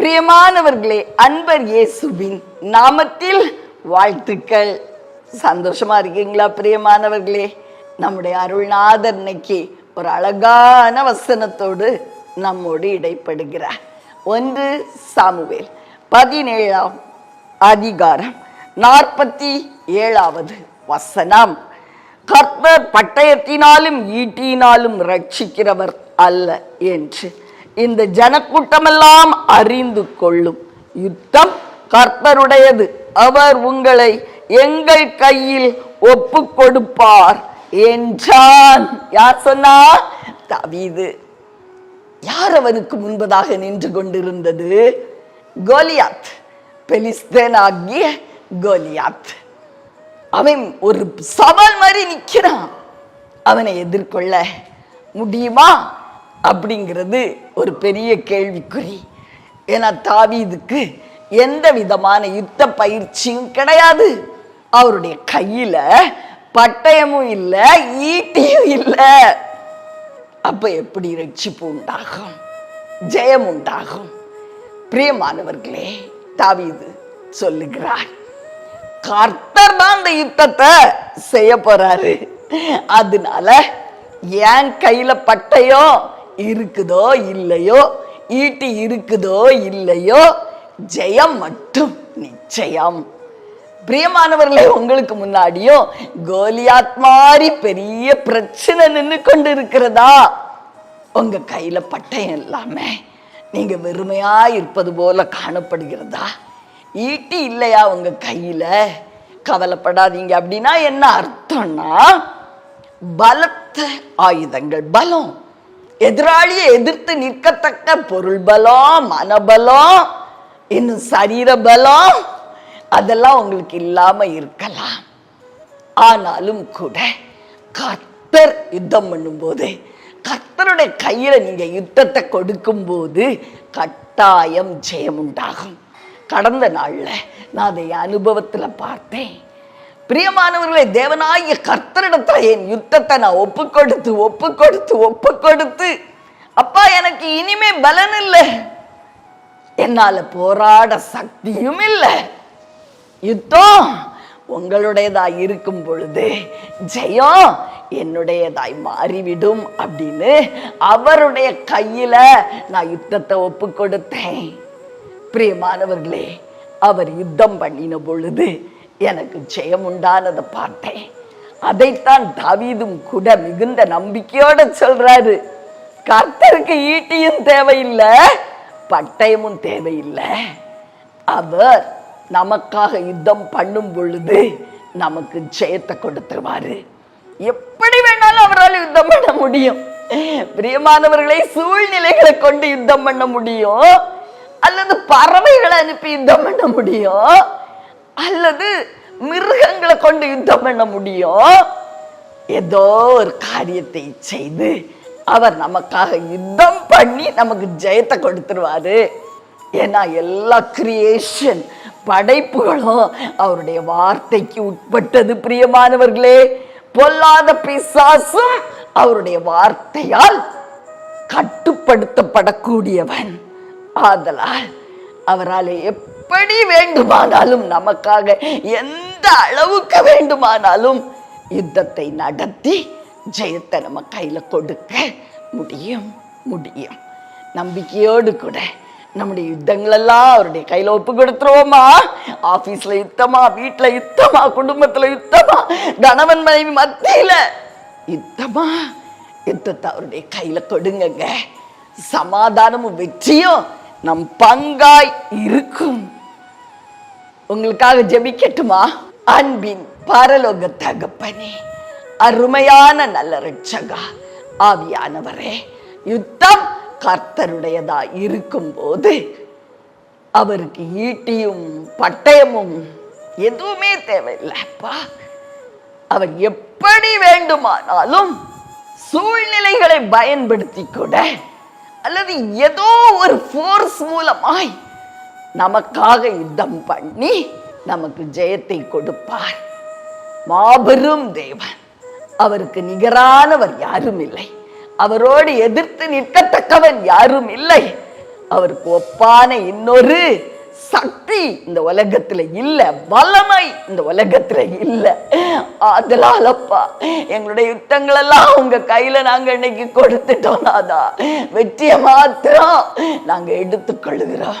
பிரியமானவர்களே அன்பர் இயேசுவின் நாமத்தில் வாழ்த்துக்கள். சந்தோஷமா இருக்கீங்களா பிரியமானவர்களே? நம்முடைய அருள்நாதர் இன்னைக்கு ஒரு அழகான வசனத்தோடு நம்மோடு இடைப்படுகிறார். ஒன்று சாமுவேல் பதினேழாம் அதிகாரம் நாற்பத்தி ஏழாவது வசனம். கர்த்தர் பட்டயத்தினாலும் ஈட்டியினாலும் ரட்சிக்கிறவர் அல்ல என்று. இந்த ஜனக்கூட்டமெல்லாம் அறிந்து கொள்ளும். யுத்தம் கர்த்தருடையது. அவர் உங்களை எங்கள் கையில் ஒப்பு கொடுப்பார் என்றான். யார் சொன்னா? தவிது. யார் அவனுக்கு முன்பதாக நின்று கொண்டிருந்தது? கோலியாத். பெலிஸ்தேன் ஆகிய கோலியாத். அவன் ஒரு சவால் மாதிரி நிக்கிறான். அவனை எதிர்கொள்ள முடியுமா? அப்படிங்கிறது ஒரு பெரிய கேள்விக்குறி. ஏன்னா தாவீதுக்கு எந்த விதமான யுத்த பயிற்சியும் கிடையாது. அவருடைய கையில பட்டயமும் இல்லை ஈட்டியும் இல்லை. அப்ப எப்படி ரட்சிப்பு உண்டாகும்? ஜெயம் உண்டாகும். பிரியமானவர்களே தாவீது சொல்லுகிறார் கர்த்தர் தான் அந்த யுத்தத்தை செய்ய போறாரு. அதனால என் கையில பட்டயம் இருக்குதோ இல்லையோ ஈட்டி இருக்குதோ இல்லையோ ஜெயம் மட்டும் நிச்சயம். பிரியமானவர்களே உங்களுக்கு முன்னாடியும் கோலியாத் மாதிரி பெரிய பிரச்சனை நின்று கொண்டு இருக்கிறதா உங்க கையில பட்டயம் இல்லாம நீங்க வெறுமையா இருப்பது போல காணப்படுகிறதா? ஈட்டி இல்லையா உங்க கையில? கவலைப்படாதீங்க. அப்படின்னா என்ன அர்த்தம்னா பலத்த ஆயுதங்கள் பலம். எதிராளியை எதிர்த்து நிற்கத்தக்க பொருள் பலம் மனபலம் இன்னும் சரீர பலம் அதெல்லாம் உங்களுக்கு இல்லாம இருக்கலாம். ஆனாலும் கூட கர்த்தர் யுத்தம் பண்ணும்போது கர்த்தருடைய கையில நீங்க யுத்தத்தை கொடுக்கும்போது கட்டாயம் ஜெயம் உண்டாகும் கடந்த நாள்ல நான் அதை அனுபவத்தில் அனுபவத்துல பார்த்தேன். பிரியமானவர்களை தேவனாகிய கர்த்தரிடத்துல என் யுத்தத்தை நான் ஒப்பு கொடுத்து ஒப்பு கொடுத்து ஒப்பு கொடுத்து அப்பா எனக்கு இனிமே பலன் இல்லை. என்னால போராட சக்தியும் இல்லை. யுத்தம் உங்களுடையதாய் இருக்கும் பொழுது ஜெயம் என்னுடையதாய் மாறிவிடும் அப்படின்னு அவருடைய கையில நான் யுத்தத்தை ஒப்பு கொடுத்தேன் பிரியமானவர்களே அவர் யுத்தம் பண்ணின பொழுது எனக்கு ஜெயம் உண்டானதை பார்த்தேன் அதைத்தான் தாவீதும் கூட மிகுந்த நம்பிக்கையோட சொல்றாரு. கர்த்தருக்கு ஈட்டியும் தேவையில்லை பட்டயமும் தேவையில்லை. அவர் நமக்காக யுத்தம் பண்ணும் பொழுது நமக்கு ஜெயத்தை கொடுத்துருவாரு. எப்படி வேணாலும் அவரால் யுத்தம் பண்ண முடியும். பிரியமானவர்களை சூழ்நிலைகளை கொண்டு யுத்தம் பண்ண முடியும். அல்லது பறவைகளை அனுப்பி யுத்தம் பண்ண முடியும். அல்லது மிருகங்களை கொண்டு யுத்தம் பண்ண முடியும்? ஏதோ ஒரு காரியத்தை செய்து அவர் நமக்காக யுத்தம் பண்ணி நமக்கு ஜெயத்தை கொடுத்துருவாரு. ஏன்னா எல்லா கிரியேஷன் படைப்புகளும் அவருடைய வார்த்தைக்கு உட்பட்டது பிரியமானவர்களே. பொல்லாத பிசாசும் அவருடைய வார்த்தையால் கட்டுப்படுத்தப்படக்கூடியவன். ஆதலால் அவரால் எப்படி வேண்டுமானாலும் நமக்காக எந்த அளவுக்கு வேண்டுமானாலும் யுத்தத்தை நடத்தி ஜெயத்தை நம்ம கையில் கொடுக்க முடியும் முடியும். நம்பிக்கையோடு கூட நம்முடைய யுத்தங்களெல்லாம் அவருடைய கையில் ஒப்பு கொடுத்துருவோமா? ஆஃபீஸில் யுத்தமா வீட்டில் யுத்தமா குடும்பத்தில் யுத்தமா கணவன் மனைவி மத்தியில் யுத்தமா? யுத்தத்தை அவருடைய கையில் கொடுங்கங்க. சமாதானமும் வெற்றியும் நம் பங்காய் இருக்கும். உங்களுக்காக ஜெபிக்கட்டுமா? அன்பின் பரலோக தகப்பனே அருமையான நல்ல ரட்சகா ஆவியானவரே யுத்தம் கர்த்தருடையதா இருக்கும்போது அவருக்கு ஈட்டியும் பட்டயமும் எதுவுமே தேவையில்லைப்பா அவர் எப்படி வேண்டுமானாலும் சூழ்நிலைகளை பயன்படுத்தி கூட அல்லது ஏதோ ஒரு ஃபோர்ஸ் மூலமாய் நமக்காக யுத்தம் பண்ணி நமக்கு ஜெயத்தை கொடுப்பார். மாபெரும் தேவன். அவருக்கு நிகரானவர் யாரும் இல்லை. அவரோடு எதிர்த்து நிற்கத்தக்கவன் யாரும் இல்லை. அவருக்கு ஒப்பான இன்னொரு சக்தி இந்த உலகத்துல இல்ல. வல்லமை இந்த உலகத்துல இல்ல. அதனாலப்பா எங்களுடைய யுத்தங்கள் எல்லாம் உங்க கையில நாங்க இன்னைக்கு கொடுத்துட்டோம்னாதான் வெற்றியை மாத்திரம் நாங்க எடுத்துக்கொள்கிறோம்